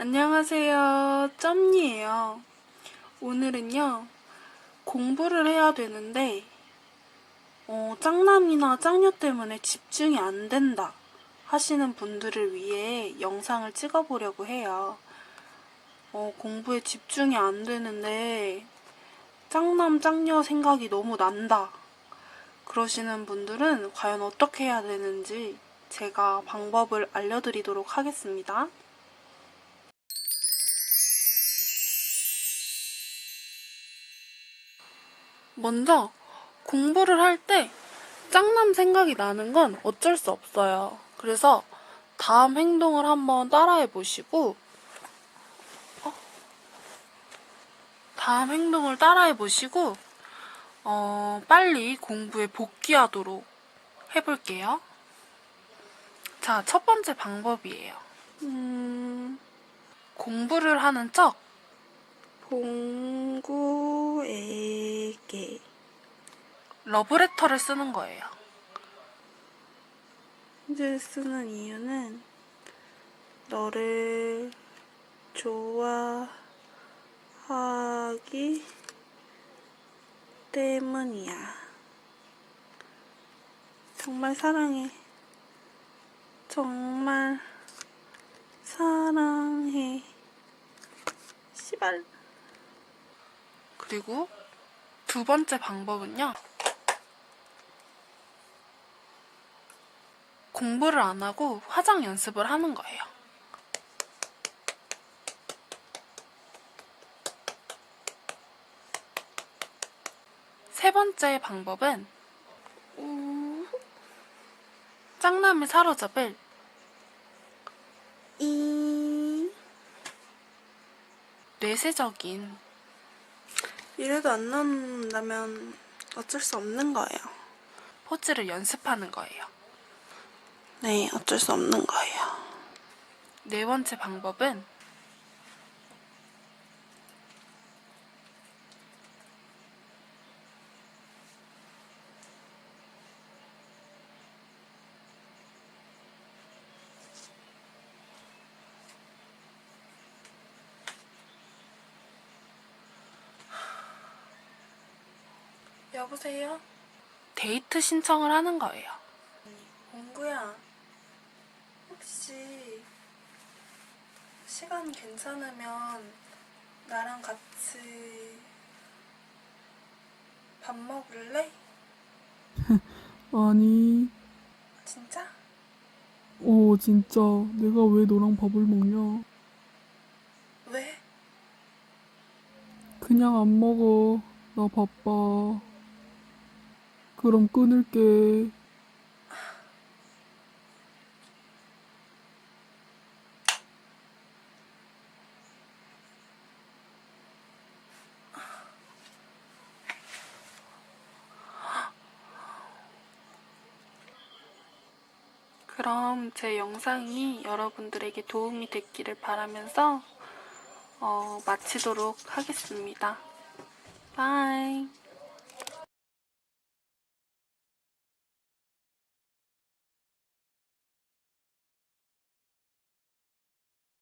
안녕하세요. 점니에요. 오늘은요, 공부를 해야 되는데, 어, 짱남이나 짱녀 때문에 집중이 안 된다 하시는 분들을 위해 영상을 찍어보려고 해요. 어, 공부에 집중이 안 되는데, 짱남, 짱녀 생각이 너무 난다. 그러시는 분들은 과연 어떻게 해야 되는지 제가 방법을 알려드리도록 하겠습니다. 먼저 공부를 할 때 짱남 생각이 나는 건 어쩔 수 없어요. 그래서 다음 행동을 한번 따라해 보시고 어? 다음 행동을 따라해 보시고 어, 빨리 공부에 복귀하도록 해볼게요. 자, 첫 번째 방법이에요. 음, 공부를 하는 척 봉구에게 러브레터를 쓰는 거예요. 편지를 쓰는 이유는 너를 좋아하기 때문이야. 정말 사랑해. 정말 사랑해. 씨발. 그리고 두 번째 방법은요. 공부를 안 하고 화장 연습을 하는 거예요. 세 번째 방법은 우, 짱남이 사로잡을 이. 뇌세적인 이래도 안 나온다면 어쩔 수 없는 거예요. 포즈를 연습하는 거예요. 네, 어쩔 수 없는 거예요. 네 번째 방법은 여보세요? 데이트 신청을 하는 거예요. 공구야, 혹시 시간 괜찮으면 나랑 같이 밥 먹을래? 아니, 진짜? 어, 진짜. 내가 왜 너랑 밥을 먹냐? 왜? 그냥 안 먹어. 나 바빠. 그럼 끊을게. 그럼 제 영상이 여러분들에게 도움이 됐기를 바라면서 어, 마치도록 하겠습니다. 바이.